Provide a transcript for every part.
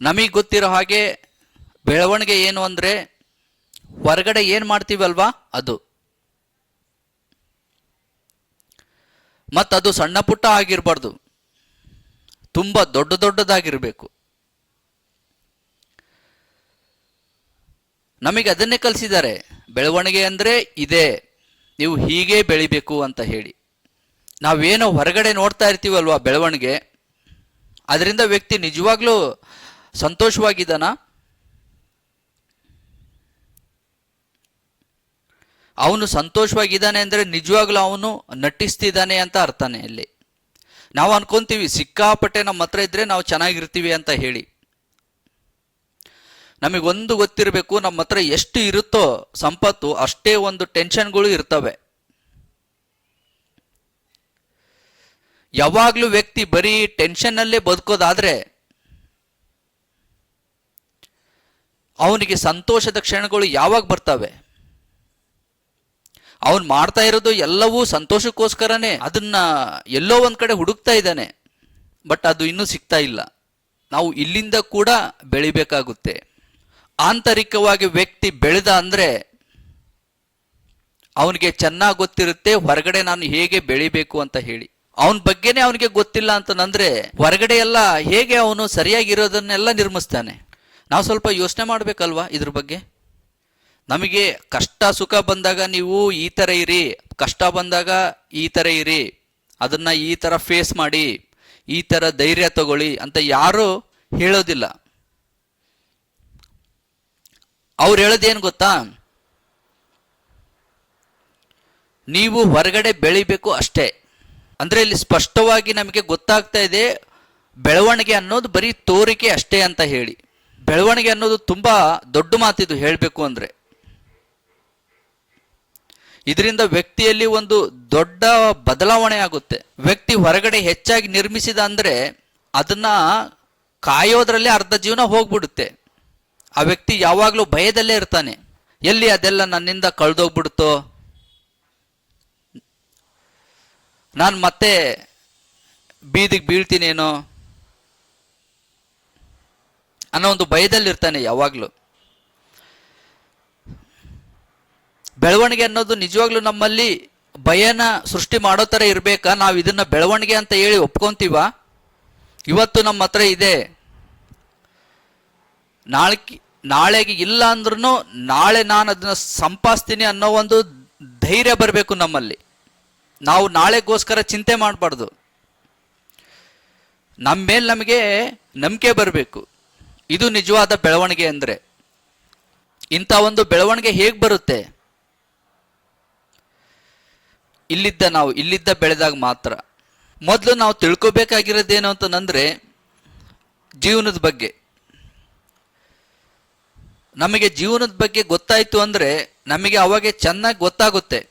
ನಮಗೆ ಗೊತ್ತಿರೋ ಹಾಗೆ ಬೆಳವಣಿಗೆ ಏನು ಅಂದರೆ ಹೊರಗಡೆ ಏನು ಮಾಡ್ತೀವಲ್ವಾ? ಅದು. ಮತ್ತದು ಸಣ್ಣ ಪುಟ್ಟ ಆಗಿರಬಾರ್ದು. ತುಂಬ ದೊಡ್ಡ ದೊಡ್ಡದಾಗಿರಬೇಕು. ನಮಗೆ ಅದನ್ನೇ ಕಲಿಸಿದ್ದಾರೆ. ಬೆಳವಣಿಗೆ ಅಂದರೆ ಇದೆ. ನೀವು ಹೀಗೆ ಬೆಳಿಬೇಕು ಅಂತ ಹೇಳಿ. ನಾವೇನೋ ಹೊರಗಡೆ ನೋಡ್ತಾ ಇರ್ತೀವಲ್ವಾ ಬೆಳವಣಿಗೆ? ಅದರಿಂದ ವ್ಯಕ್ತಿ ನಿಜವಾಗ್ಲೂ ಸಂತೋಷವಾಗಿದ್ದಾನ? ಅವನು ಸಂತೋಷವಾಗಿದ್ದಾನೆ ಅಂದರೆ ನಿಜವಾಗ್ಲೂ ಅವನು ನಟಿಸ್ತಿದ್ದಾನೆ ಅಂತ ಅರ್ಥನೇ ಇಲ್ಲಿ. ನಾವು ಅನ್ಕೊಂತೀವಿ, ಸಿಕ್ಕಾಪಟ್ಟೆ ನಮ್ಮ ಹತ್ರ ಇದ್ರೆ ನಾವು ಚೆನ್ನಾಗಿರ್ತೀವಿ ಅಂತ ಹೇಳಿ. ನಮಗೊಂದು ಗೊತ್ತಿರಬೇಕು, ನಮ್ಮ ಹತ್ರ ಎಷ್ಟು ಇರುತ್ತೋ ಸಂಪತ್ತು, ಅಷ್ಟೇ ಒಂದು ಟೆನ್ಷನ್ಗಳು ಇರ್ತವೆ. ಯಾವಾಗಲೂ ವ್ಯಕ್ತಿ ಬರೀ ಟೆನ್ಷನ್ನಲ್ಲೇ ಬದುಕೋದಾದ್ರೆ ಅವನಿಗೆ ಸಂತೋಷದ ಕ್ಷಣಗಳು ಯಾವಾಗ ಬರ್ತವೆ? ಅವನು ಮಾಡ್ತಾ ಇರೋದು ಎಲ್ಲವೂ ಸಂತೋಷಕ್ಕೋಸ್ಕರನೇ, ಅದನ್ನ ಎಲ್ಲೋ ಒಂದ್ ಕಡೆ ಹುಡುಕ್ತಾ ಇದ್ದಾನೆ, ಬಟ್ ಅದು ಇನ್ನೂ ಸಿಗ್ತಾ ಇಲ್ಲ. ನಾವು ಇಲ್ಲಿಂದ ಕೂಡ ಬೆಳಿಬೇಕಾಗುತ್ತೆ. ಆಂತರಿಕವಾಗಿ ವ್ಯಕ್ತಿ ಬೆಳೆದ ಅಂದ್ರೆ ಅವನಿಗೆ ಚೆನ್ನಾಗಿ ಗೊತ್ತಿರುತ್ತೆ, ಹೊರಗಡೆ ನಾನು ಹೇಗೆ ಬೆಳಿಬೇಕು ಅಂತ ಹೇಳಿ. ಅವನ ಬಗ್ಗೆನೇ ಅವನಿಗೆ ಗೊತ್ತಿಲ್ಲ ಅಂತಂದ್ರೆ, ಹೊರಗಡೆ ಎಲ್ಲ ಹೇಗೆ ಅವನು ಸರಿಯಾಗಿರೋದನ್ನೆಲ್ಲ ನಿರ್ಮಿಸ್ತಾನೆ. ನಾವು ಸ್ವಲ್ಪ ಯೋಚನೆ ಮಾಡಬೇಕಲ್ವಾ ಇದ್ರ ಬಗ್ಗೆ? ನಮಗೆ ಕಷ್ಟ ಸುಖ ಬಂದಾಗ ನೀವು ಈ ಥರ ಇರಿ, ಕಷ್ಟ ಬಂದಾಗ ಈ ಥರ ಇರಿ, ಅದನ್ನು ಈ ಥರ ಫೇಸ್ ಮಾಡಿ, ಈ ಥರ ಧೈರ್ಯ ತಗೊಳ್ಳಿ ಅಂತ ಯಾರೂ ಹೇಳೋದಿಲ್ಲ. ಅವ್ರು ಹೇಳೋದೇನು ಗೊತ್ತಾ? ನೀವು ಹೊರಗಡೆ ಬೆಳಿಬೇಕು ಅಷ್ಟೇ. ಅಂದರೆ ಇಲ್ಲಿ ಸ್ಪಷ್ಟವಾಗಿ ನಮಗೆ ಗೊತ್ತಾಗ್ತಾ ಇದೆ, ಬೆಳವಣಿಗೆ ಅನ್ನೋದು ಬರೀ ತೋರಿಕೆ ಅಷ್ಟೇ ಅಂತ ಹೇಳಿ. ಬೆಳವಣಿಗೆ ಅನ್ನೋದು ತುಂಬ ದೊಡ್ಡ ಮಾತಿದು ಹೇಳಬೇಕು ಅಂದರೆ. ಇದರಿಂದ ವ್ಯಕ್ತಿಯಲ್ಲಿ ಒಂದು ದೊಡ್ಡ ಬದಲಾವಣೆ ಆಗುತ್ತೆ. ವ್ಯಕ್ತಿ ಹೊರಗಡೆ ಹೆಚ್ಚಾಗಿ ನಿರ್ಮಿಸಿದ ಅಂದರೆ ಅದನ್ನ ಕಾಯೋದ್ರಲ್ಲೇ ಅರ್ಧ ಜೀವನ ಹೋಗ್ಬಿಡುತ್ತೆ. ಆ ವ್ಯಕ್ತಿ ಯಾವಾಗಲೂ ಭಯದಲ್ಲೇ ಇರ್ತಾನೆ. ಎಲ್ಲಿ ಅದೆಲ್ಲ ನನ್ನಿಂದ ಕಳೆದೋಗ್ಬಿಡುತ್ತೋ? ನಾನು ಮತ್ತೆ ಬೀದಿಗೆ ಬೀಳ್ತೀನೇನೋ? ಅನ್ನೋ ಒಂದು ಭಯದಲ್ಲಿರ್ತಾನೆ ಯಾವಾಗಲೂ. ಬೆಳವಣಿಗೆ ಅನ್ನೋದು ನಿಜವಾಗ್ಲೂ ನಮ್ಮಲ್ಲಿ ಭಯನ ಸೃಷ್ಟಿ ಮಾಡೋ ಥರ ಇರಬೇಕಾ? ನಾವು ಇದನ್ನ ಬೆಳವಣಿಗೆ ಅಂತ ಹೇಳಿ ಒಪ್ಕೊಂತೀವ? ಇವತ್ತು ನಮ್ಮ ಹತ್ರ ಇದೆ. ನಾಳೆ ನಾಳೆಗೆ ಇಲ್ಲ ಅಂದ್ರೂ ನಾಳೆ ನಾನು ಅದನ್ನ ಸಂಪಾದಿಸ್ತೀನಿ ಅನ್ನೋ ಒಂದು ಧೈರ್ಯ ಬರಬೇಕು ನಮ್ಮಲ್ಲಿ. ನಾವು ನಾಳೆಗೋಸ್ಕರ ಚಿಂತೆ ಮಾಡಬಾರ್ದು. ನಮ್ಮ ಮೇಲೆ ನಮಗೆ ನಂಬಿಕೆ ಬರಬೇಕು. ಇದು ನಿಜವಾದ ಬೆಳವಣಿಗೆ ಅಂದರೆ ಇಂಥ ಒಂದು ಬೆಳವಣಿಗೆ ಹೇಗೆ ಬರುತ್ತೆ? ಇಲ್ಲಿದ್ದ ನಾವು, ಇಲ್ಲಿದ್ದ ಬೆಳೆದಾಗ ಮಾತ್ರ. ಮೊದಲು ನಾವು ತಿಳ್ಕೊಬೇಕಾಗಿರೋದೇನು ಅಂತಂದರೆ ಜೀವನದ ಬಗ್ಗೆ. ನಮಗೆ ಜೀವನದ ಬಗ್ಗೆ ಗೊತ್ತಾಯಿತು ಅಂದರೆ ನಮಗೆ ಅವಾಗೆ ಚೆನ್ನಾಗಿ ಗೊತ್ತಾಗುತ್ತೆ.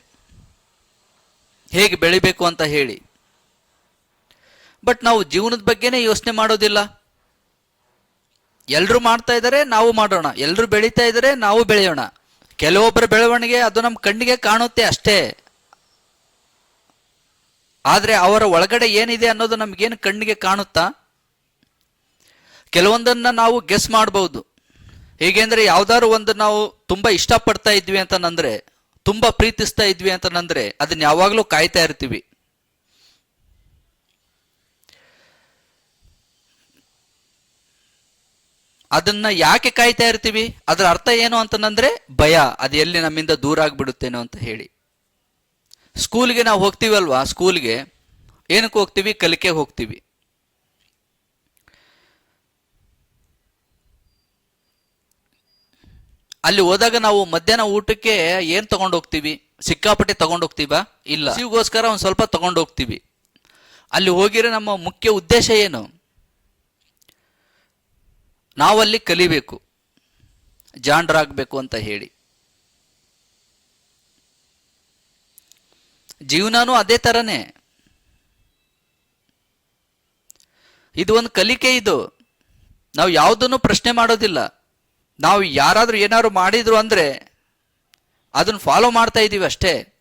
ಹೇಗೆ ಬೆಳಿಬೇಕು ಅಂತ ಹೇಳಿ. ಬಟ್ ನಾವು ಜೀವನದ ಬಗ್ಗೆನೇ ಯೋಚನೆ ಮಾಡೋದಿಲ್ಲ. ಎಲ್ಲರೂ ಮಾಡ್ತಾ ಇದ್ದಾರೆ ನಾವು ಮಾಡೋಣ. ಎಲ್ಲರೂ ಬೆಳೀತಾ ಇದ್ದಾರೆ ನಾವು ಬೆಳೆಯೋಣ. ಕೆಲವೊಬ್ಬರ ಬೆಳವಣಿಗೆ ಅದು ನಮ್ಮ ಕಣ್ಣಿಗೆ ಕಾಣುತ್ತೆ ಅಷ್ಟೇ. ಆದರೆ ಅವರ ಒಳಗಡೆ ಏನಿದೆ ಅನ್ನೋದು ನಮಗೇನು ಕಣ್ಣಿಗೆ ಕಾಣುತ್ತಾ? ಕೆಲವೊಂದನ್ನ ನಾವು ಗೆಸ್ ಮಾಡಬಹುದು ಹೇಗೆಂದರೆ ಯಾವ್ದಾದ್ರು ಒಂದು ನಾವು ತುಂಬಾ ಇಷ್ಟಪಡ್ತಾ ಇದ್ವಿ ಅಂತಂದ್ರೆ ತುಂಬಾ ಪ್ರೀತಿಸ್ತಾ ಇದ್ವಿ ಅಂತಂದ್ರೆ ಅದನ್ನ ಯಾವಾಗಲೂ ಕಾಯ್ತಾ ಇರ್ತೀವಿ. ಅದನ್ನ ಯಾಕೆ ಕಾಯ್ತಾ ಇರ್ತೀವಿ? ಅದರ ಅರ್ಥ ಏನು ಅಂತಂದ್ರೆ ಭಯ. ಅದು ಎಲ್ಲಿ ನಮ್ಮಿಂದ ದೂರ ಆಗ್ಬಿಡುತ್ತೇನೋ ಅಂತ ಹೇಳಿ. ಸ್ಕೂಲ್ಗೆ ನಾವು ಹೋಗ್ತೀವಲ್ವಾ? ಸ್ಕೂಲ್ಗೆ. ಏನಕ್ಕೆ ಹೋಗ್ತೀವಿ? ಕಲಿಕೆ ಹೋಗ್ತೀವಿ. ಅಲ್ಲಿ ಹೋದಾಗ ನಾವು ಮಧ್ಯಾಹ್ನ ಊಟಕ್ಕೆ ಏನ್ ಹೋಗ್ತೀವಿ ಸಿಕ್ಕಾಪಟ್ಟೆ ತಗೊಂಡು ಹೋಗ್ತೀವಾ ಇಲ್ಲ. ಸಿಗೋಸ್ಕರ ಒಂದು ಸ್ವಲ್ಪ ತಗೊಂಡು ಹೋಗ್ತೀವಿ ಅಲ್ಲಿ ಹೋಗಿರೋ ನಮ್ಮ ಮುಖ್ಯ ಉದ್ದೇಶ ಏನು? ನಾವಲ್ಲಿ ಕಲಿಬೇಕು. ಜಾಣರಾಗಬೇಕು ಅಂತ ಹೇಳಿ. ಜೀವನನೂ ಅದೇ ಥರನೇ ಇದು ಒಂದು ಕಲಿಕೆ ಇದು. ನಾವು ಯಾವುದನ್ನು ಪ್ರಶ್ನೆ ಮಾಡೋದಿಲ್ಲ. ನಾವು ಯಾರಾದರೂ ಏನಾದ್ರು ಮಾಡಿದ್ರು ಅಂದರೆ ಅದನ್ನು ಫಾಲೋ ಮಾಡ್ತಾ ಇದ್ದೀವಿ ಅಷ್ಟೇ.